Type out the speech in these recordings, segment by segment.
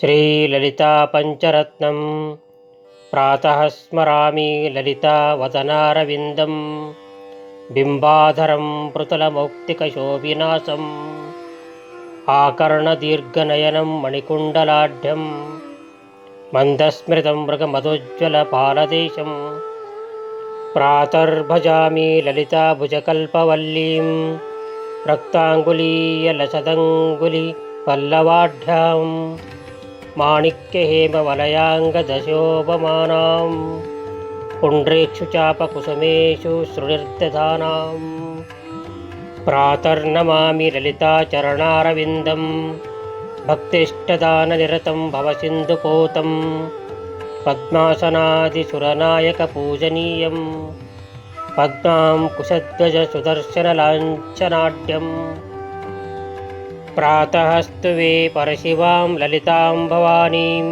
श्रीललितापञ्चरत्नं प्रातः स्मरामि ललितावदनारविन्दं बिम्बाधरं पृतुलमौक्तिकशोभिनासम् आकर्णदीर्घनयनं मणिकुण्डलाढ्यं मन्दस्मृतं मृगमधुज्ज्वलपालदेशं प्रातर्भजामि ललिताभुजकल्पवल्लीं रक्ताङ्गुलीयलसदङ्गुलिपल्लवाढ्यां माणिक्यहेमवलयाङ्गदशोपमानां पुण्ड्रेक्षुचापकुसुमेषु सृणिर्दधानाम्। प्रातर्नमामि ललिताचरणारविन्दं भक्तिष्ठदाननिरतं भवसिन्धुपोतं पद्मासनादिसुरनायकपूजनीयं पद्मां कुशध्वजसुदर्शनलाञ्छनाढ्यम् प्रातः स्तुवे परशिवां ललितां भवानीं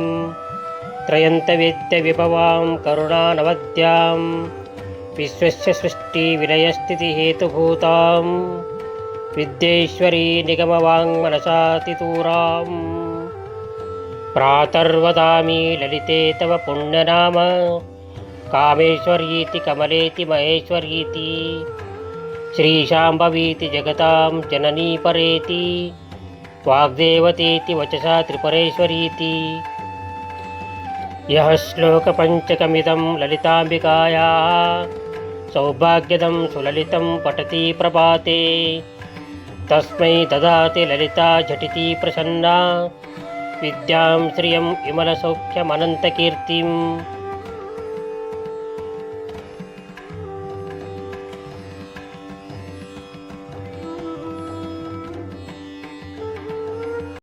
त्रयन्तवेद्यविभवां करुणानवद्यां विश्वस्य सृष्टिविलयस्थितिहेतुभूतां विद्येश्वरी निगमवाङ्मनसातितूरां प्रातर्वदामि ललिते तव पुण्यनाम कामेश्वर्यीति कमलेति महेश्वर्यीति श्रीशाम्भवीति जगतां जननी परेति వాగ్దేవతీతి వచసా త్రిపురేశ్వరీతి యహ శ్లోకపంచకమిదం లలితాంబికాయా సౌభాగ్యదం సులలితం పఠతి ప్రభాతే తస్మై దదాతి లలితా ఝటితి ప్రసన్నా విద్యాం శ్రియం విమలసౌఖ్యమనంతకీర్తిం